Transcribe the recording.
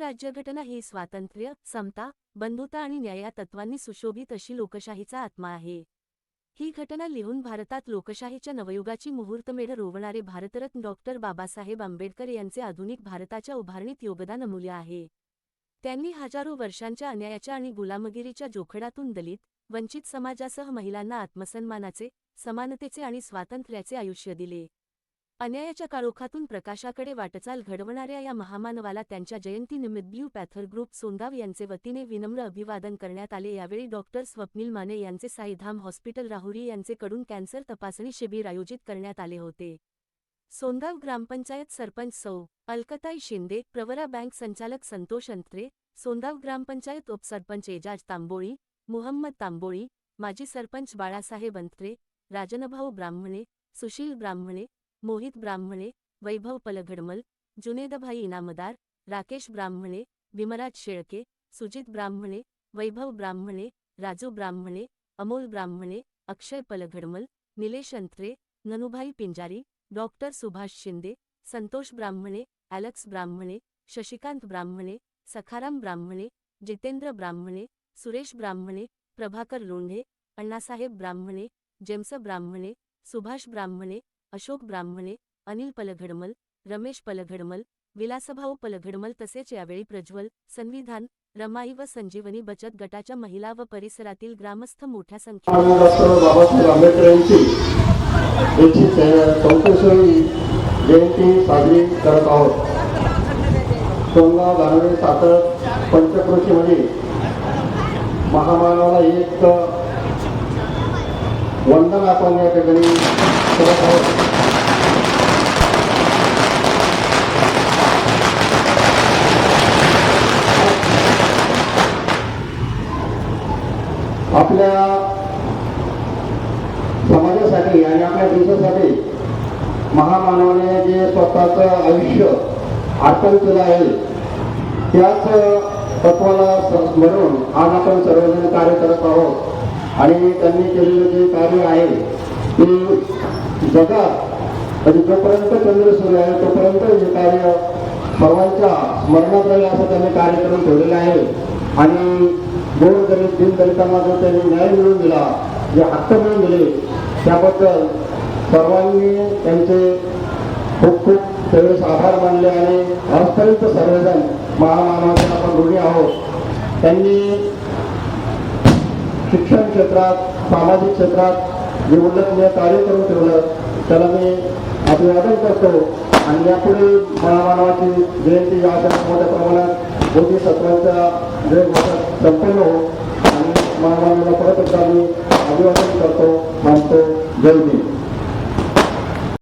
राज्यघटना ही स्वातंत्र्य समता बंधुता आणि न्याय या तत्वांनी सुशोभित अशी लोकशाहीचा आत्मा आहे. ही घटना लिहून भारतात लोकशाहीच्या नवयुगाची मुहूर्तमेढ रोवणारे भारतरत्न डॉक्टर बाबासाहेब आंबेडकर यांचे आधुनिक भारताच्या उभारणीत योगदान अमूल्य आहे. त्यांनी हजारो वर्षांच्या अन्यायाच्या आणि गुलामगिरीच्या जोखडातून दलित वंचित समाजासह महिलांना आत्मसन्मानाचे समानतेचे आणि स्वातंत्र्याचे आयुष्य दिले. अन्यायाच्या काळोखातून प्रकाशाकडे वाटचाल घडवणाऱ्या या महामानवाला त्यांच्या जयंतीनिमित्त ब्ल्यू पॅथर ग्रुप सोंदाव यांचे वतीने विनम्र अभिवादन करण्यात आले. यावेळी डॉक्टर स्वप्नील माने यांचे साईधाम हॉस्पिटल राहुरी यांचेकडून कॅन्सर तपासणी शिबिर आयोजित करण्यात आले होते. सोंदाव ग्रामपंचायत सरपंच सौ. अलकताई शिंदे प्रवरा बँक संचालक संतोष अंत्रे सोंदाव ग्रामपंचायत उपसरपंच एजाज तांबोळी मुहम्मद तांबोळी माजी सरपंच बाळासाहेब अंत्रे राजनभाऊ ब्राह्मणे सुशील ब्राह्मणे मोहित ब्राह्मणे, वैभव पलघडमल जुनेदभाई इनामदार, राकेश ब्राह्मणे विमराज शेळके, सुजित ब्राह्मणे, वैभव ब्राह्मणे, राजू ब्राह्मणे, अमोल ब्राह्मणे, अक्षय पलघडमल, निलेश अंत्रे, ननुभाई पिंजारी, डॉक्टर सुभाष शिंदे, संतोष ब्राह्मणे, ॲलेक्स ब्राह्मणे, शशिकांत ब्राह्मणे, सखाराम ब्राह्मणे, जितेंद्र ब्राह्मणे, सुरेश ब्राह्मणे, प्रभाकर लोंढे, अण्णासाहेब ब्राह्मणे, जेम्स ब्राह्मणे, सुभाष ब्राह्मणे अशोक ब्राह्मणे अनिल पलघडमल रमेश पलघडमल विलासभाऊ पलघडमल तसेच यावेळी प्रज्वल संविधान रमाई व संजीवनी बचत गटाच्या महिला व परिसरातील ग्रामस्थ मोठ्या संख्येने बाबासाहेब आंबेडकर यांची याची चौकशी जयंती साजरी करत आहोत. सोनगाव दानवे सातर पंचक्रोशीमध्ये महामानवाला एक वंदन आपण या ठिकाणी करत आहोत. आपल्या समाजासाठी आणि आपल्या देशासाठी महामानवाने जे स्वतःचं आयुष्य अर्पण केलं आहे त्याच तत्वाला म्हणून स्मरून आज आपण सर्वजण कार्य करत आहोत. आणि त्यांनी केलेलं जे कार्य आहे ते जगात म्हणजे जोपर्यंत चंद्र सुरू आहे तोपर्यंत हे कार्य सर्वांच्या स्मरणात राहील असं त्यांनी कार्य करून ठेवलेलं आहे. आणि दोन दलित तीन दलितांना जो त्यांनी न्याय मिळवून दिला जे हक्क मिळून दिले त्याबद्दल सर्वांनी त्यांचे खूप खूप त्यावेळेस आभार मानले आणि आजपर्यंत सर्वजण महामानवाचे आपण ऋणी आहोत. त्यांनी शिक्षण क्षेत्रात सामाजिक क्षेत्रात जे उल्लेखनीय कार्य करून ठेवलं त्याला मी अभिवादन करतो. आणि यापुढे महामानवाची जयंती या मोठ्या प्रमाणात बोधिसत्वांच्या जयघोषात संपन्न हो आणि महामानवाला परत एकदा अभिवादन करतो. मानतो जय भीम.